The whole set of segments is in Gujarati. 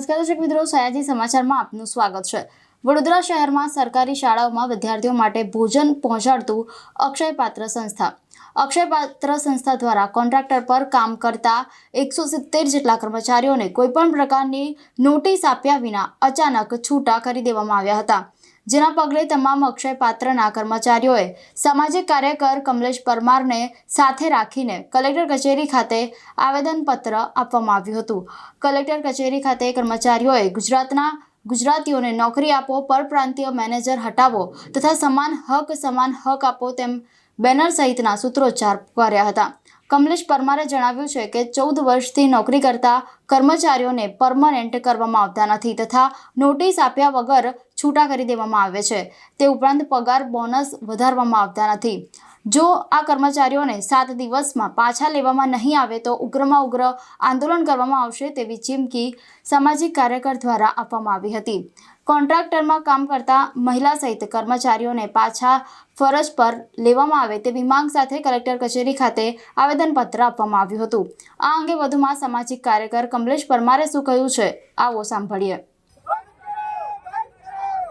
નમસ્કાર દર્શક મિત્રો, સયાજી સમાચારમાં આપનું સ્વાગત છે. વડોદરા શહેરમાં સરકારી શાળાઓમાં વિદ્યાર્થીઓ માટે ભોજન પહોંચાડતું અક્ષય પાત્ર સંસ્થા. અક્ષય પાત્ર સંસ્થા દ્વારા કોન્ટ્રાક્ટર પર કામ કરતા એકસો સિત્તેર જેટલા કર્મચારીઓને કોઈપણ પ્રકારની નોટિસ આપ્યા વિના અચાનક છૂટા કરી દેવામાં આવ્યા હતા. જેના પગલે તમામ અક્ષય પાત્રના કર્મચારીઓએ સામાજિક કાર્યકર કમલેશ પરમારને સાથે રાખીને કલેક્ટર કચેરી ખાતે આવેદનપત્ર આપવામાં આવ્યું હતું. કલેક્ટર કચેરી ખાતે કર્મચારીઓએ ગુજરાતના ગુજરાતીઓને નોકરી આપો, પરપ્રાંતીય મેનેજર હટાવો તથા સમાન હક સમાન હક આપો તેમ બેનર સહિતના સૂત્રોચ્ચાર કર્યા હતા. કમલેશ પરમારે જણાવ્યું છે કે ચૌદ વર્ષથી નોકરી કરતા કર્મચારીઓને પરમનેન્ટ કરવામાં આવતા નથી તથા નોટિસ આપ્યા વગર છૂટા કરી દેવામાં આવે છે. તે ઉપરાંત પગાર બોનસ વધારવામાં આવતા નથી. જો આ કર્મચારીઓને સાત દિવસમાં પાછા લેવામાં નહીં આવે તો ઉગ્રમાં ઉગ્ર આંદોલન કરવામાં આવશે તેવી ચીમકી સામાજિક કાર્યકર દ્વારા આપવામાં આવી હતી. કોન્ટ્રાક્ટરમાં કામ કરતા મહિલા સહિત કર્મચારીઓને પાછા ફરજ પર લેવામાં આવે તેવી માંગ સાથે કલેક્ટર કચેરી ખાતે આવેદનપત્ર આપવામાં આવ્યું હતું. આ અંગે વધુમાં સામાજિક કાર્યકર કમલેશ પરમારે શું કહ્યું છે, આવો સાંભળીએ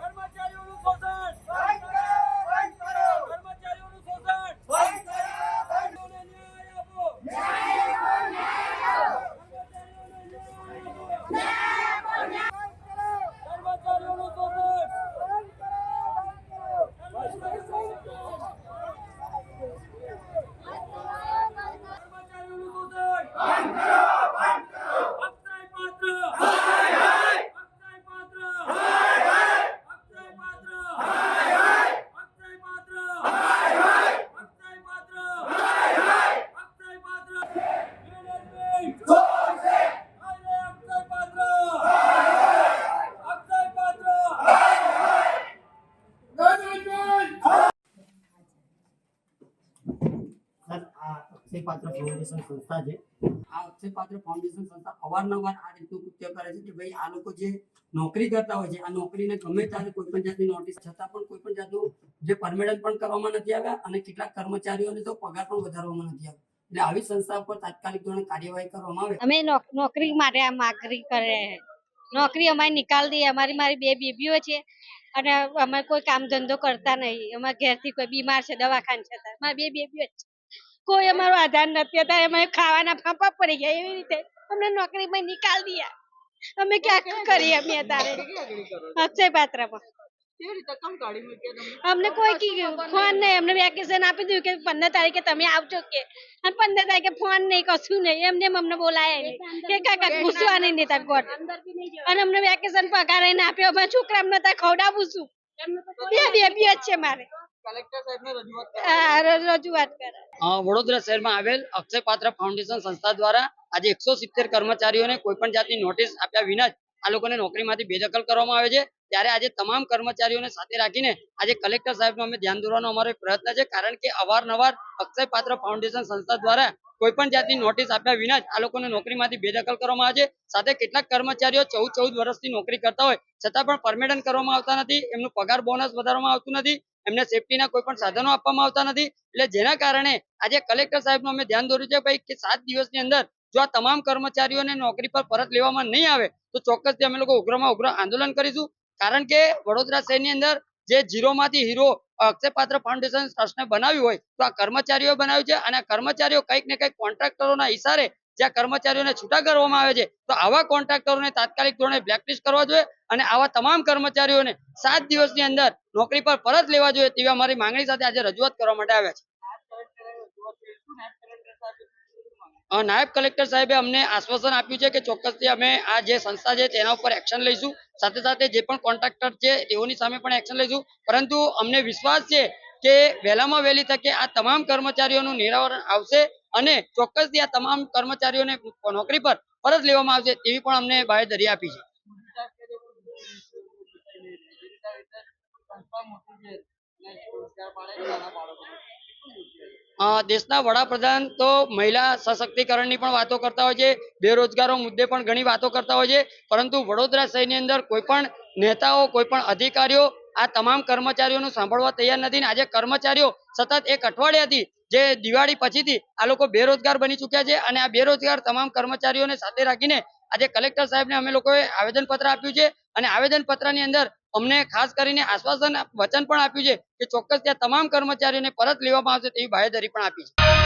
કર્મચારીઓનું શોષણ કર્મચારીઓનું શોષણ કર્મચારીઓને ન્યાય આપો કર્મચારીઓનું કર્મચારીઓનું શોષણ અક્ષય પાત્ર અક્ષય પાત્ર અક્ષય પાત્ર અક્ષય પાત્ર અક્ષય પાત્ર અક્ષય પાત્ર મેનેજમેન્ટ અરે અક્ષય પાત્ર અક્ષય પાત્ર સર આ અક્ષય પાત્ર ફાઉન્ડેશન સંસ્થા છે. આ અક્ષય પાત્ર ફાઉન્ડેશન સંસ્થા અવારનવાર આ રીતનું કૃત્ય કરે છે કે ભાઈ આ લોકો જે નોકરી કરતા હોય છે, આ નોકરીને ગમે ત્યારે કોઈ પણ જાતની નોટિસ છતાં પણ કોઈ પણ જાતનું જે પરમિનન્ટ પણ કરવામાં નથી આવ્યા અને કેટલાક કર્મચારીઓને તો પગાર પણ વધારવામાં નથી આવ્યો. એટલે આવી સંસ્થા પર તાત્કાલિક ધોરણે કાર્યવાહી કરવામાં આવે. અમે નોકરી માટે આ માગણી કરે. નોકરી અમારી નિકાલ દે. અમારી મારી બે બેબીઓ છે અને અમે કોઈ કામ ધંધો કરતા નહીં. અમારા ઘેરથી કોઈ બીમાર છે દવાખાન છે મારી બે બેબીઓ છે. કોઈ અમારો આધાર નથી હતા એમાં ખાવાના ફાંપા પડી ગયા એવી રીતે. અમને નોકરીમાં નિકાલ દીયા. અમે ક્યાં કરીએ અમે અત્યારે? અક્ષય પાત્રમાં. અમને કોઈ ફોન નહીં. અમને વેકેશન આપી દીધું કે પંદર તારીખે તમે આવજો કે. અને પંદર તારીખે ફોન નહીં કશું નહીં. એમને એમ અમને બોલાયા નહીં. કે કાકા ઘૂસવા નહીં દેતા કોર્ટ અને અમને વેકેશન પગાર આપ્યો. અમે છોકરા અમને ત્યાં ખવડાવું છું બે જ છે મારે. રજૂઆત વડોદરા શહેરમાં આવેલ અક્ષય પાત્ર ફાઉન્ડેશન સંસ્થા દ્વારા આજે એકસો સિત્તેર કર્મચારીઓને કોઈ પણ જાતની નોટિસ આપ્યા વિના જ આ લોકોને નોકરીમાંથી બેદખલ કરવામાં આવે છે. ત્યારે આજે તમામ કર્મચારીઓને સાથે રાખીને આજે કલેક્ટર સાહેબનું અમે ધ્યાન દોરવાનો અમારો પ્રયત્ન છે કારણ કે અવારનવાર અક્ષય પાત્ર ફાઉન્ડેશન સંસ્થા દ્વારા કોઈ પણ જાતની નોટિસ આપ્યા વિના જ આ લોકોને નોકરીમાંથી બેદખલ કરવામાં આવે છે. સાથે કેટલાક કર્મચારીઓ ચૌદ ચૌદ વર્ષથી નોકરી કરતા હોય છતાં પણ પરમેડન કરવામાં આવતા નથી એમનું પગાર બોનસ વધારવામાં આવતું નથી. એમને સેફટીના કોઈ પણ સાધનો આપવામાં આવતા નથી. એટલે જેના કારણે આજે કલેક્ટર સાહેબનું અમે ધ્યાન દોર્યું છે ભાઈ કે સાત દિવસની અંદર જો આ તમામ કર્મચારીઓને નોકરી પર પરત લેવામાં નહીં આવે, તો ચોક્કસથી અમે લોકો ઉગ્રમાં ઉગ્ર આંદોલન કરીશું. કારણ કે વડોદરા શહેરની અંદર જે ઝીરોમાંથી હીરો અક્ષયપાત્ર ફાઉન્ડેશન ટ્રસ્ટને બનાવ્યું હોય, તો આ કર્મચારીઓ બનાવ્યું છે અને કર્મચારીઓ કંઈક ને કંઈક કોન્ટ્રાક્ટરોના ઈશારે જ્યાં કર્મચારીઓને છૂટા કરવામાં આવે છે, તો આવા કોન્ટ્રાક્ટરોને તાત્કાલિક ધોરણે બ્લેકલિસ્ટ કરવા જોઈએ અને આવા તમામ કર્મચારીઓને સાત દિવસની અંદર નોકરી પર પરત લેવા જોઈએ તેવી અમારી માંગણી સાથે આજે રજૂઆત કરવા માટે આવ્યા છે. નાયબ કલેક્ટર સાહેબે અમને આશ્વાસન આપ્યું છે કે ચોક્કસથી અમે આ જે સંસ્થા છે તેના ઉપર એક્શન લઈશું. સાથે સાથે જે પણ કોન્ટ્રાક્ટર છે તેઓની સામે પણ એક્શન લઈશું. પરંતુ અમને વિશ્વાસ છે કે વહેલામાં વહેલી તકે આ તમામ કર્મચારીઓનું નિરાવરણ આવશે. અને ચોક્કસથી આ તમામ કર્મચારીઓને નોકરી પર પરત લેવામાં આવશે તેવી પણ અમને બાહેધરી આપી છે. દેશના વડાપ્રધાન તો મહિલા સશક્તિકરણની પણ વાતો કરતા હોય છે, બેરોજગારો મુદ્દે પણ ઘણી વાતો કરતા હોય છે, પરંતુ વડોદરા શહેરની અંદર કોઈ પણ નેતાઓ, કોઈ પણ અધિકારીઓ આ તમામ કર્મચારીઓનું સાંભળવા તૈયાર નથી ને આજે કર્મચારીઓ સતત એક અઠવાડિયાથી જે દિવાળી પછીથી આ લોકો બેરોજગાર બની ચૂક્યા છે અને આ બેરોજગાર તમામ કર્મચારીઓને સાથે રાખીને આજે કલેક્ટર સાહેબને અમે લોકોએ આવેદનપત્ર આપ્યું છે અને આવેદનપત્રની અંદર અમને ખાસ કરીને આશ્વાસન વચન પણ આપ્યું છે કે ચોક્કસ ત્યાં તમામ કર્મચારીઓને પરત લેવામાં આવશે તેવી બાહેધરી પણ આપી છે.